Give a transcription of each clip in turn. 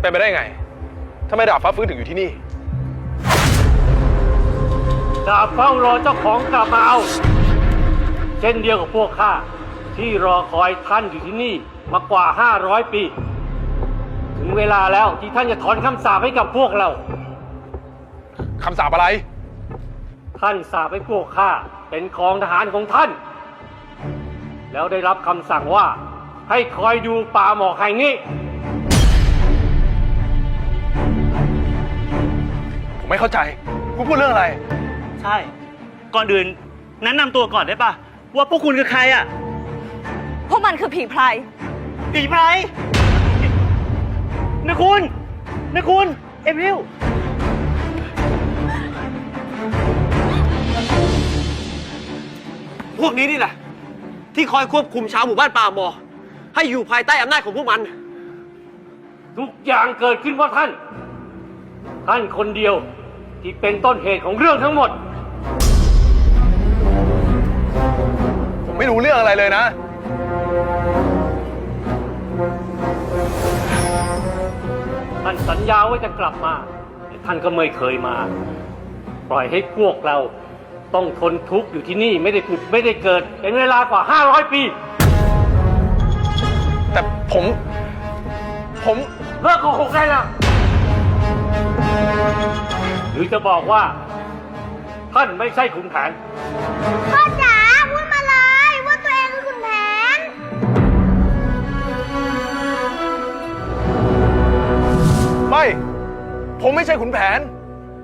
เป็นไปได้ไงทำไมดาบฟ้าฟื้นถึงอยู่ที่นี่ ดาบเฝ้ารอเจ้าของกลับมาเอา เช่นเดียวกับพวกข้าที่รอคอยท่านอยู่ที่นี่มากว่า 500 ปี ถึงเวลาแล้วที่ท่านจะถอนคำสาปให้กับพวกเรา คำสาปอะไร ท่านสาปให้พวกข้าเป็นของทหารของท่าน แล้วได้รับคำสั่งว่าให้คอยดูป่าหมอกแห่งนี้ ไม่เข้าใจคุณพูดเรื่องอะไร ใช่ ก่อนอื่นแนะนำตัวก่อนได้ปะว่าพวกคุณคือใครอะพวกมันคือผีไพรผีไพรนะคุณนะคุณ เอมิลพวกนี้นี่แหละ ที่คอยควบคุมชาวหมู่บ้านป่าหมอ ให้อยู่ภายใต้อำนาจของพวกมัน ทุกอย่างเกิดขึ้นเพราะท่าน ท่านคนเดียว ที่เป็นต้นเหตุของเรื่องทั้งหมด ผมไม่รู้เรื่องอะไรเลยนะ ท่านสัญญาว่าจะกลับมาแต่ท่านก็ไม่เคยมา ปล่อยให้พวกเราต้องทนทุกข์อยู่ที่นี่ไม่ได้ผุดไม่ได้เกิด เป็นเวลากว่า 500 ปี แต่ผม ผม เลิกโกหกได้แล้วห รือจะบอกว่า ท่านไม่ใช่ขุนแผน พ่อจ๋าพูดมาเลยว่าตัวเองคือขุนแผน ไม่ ผมไม่ใช่ขุนแผน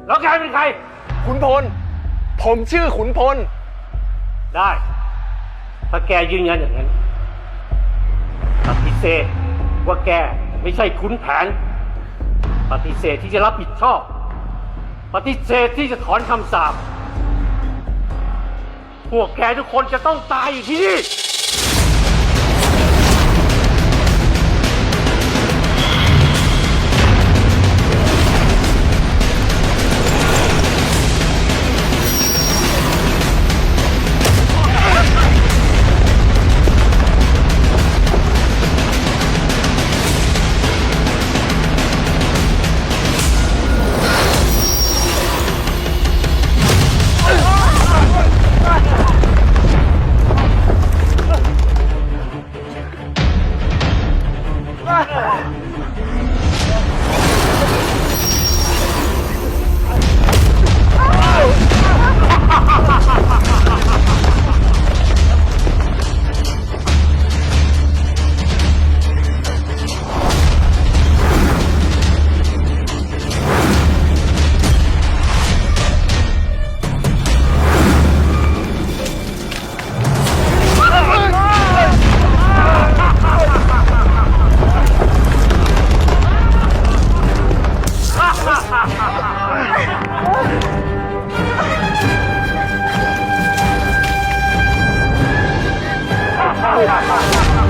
แล้วแกเป็นใคร ขุนพล ผมชื่อขุนพล ได้ ถ้าแกยืนยันอย่างนั้นปฏิเสธว่าแกไม่ใช่ขุนแผน ปฏิเสธที่จะรับผิดชอบ ปฏิเสธที่จะถอนคำสาป พวกแกทุกคนจะต้องตายอยู่ที่นี่ ไป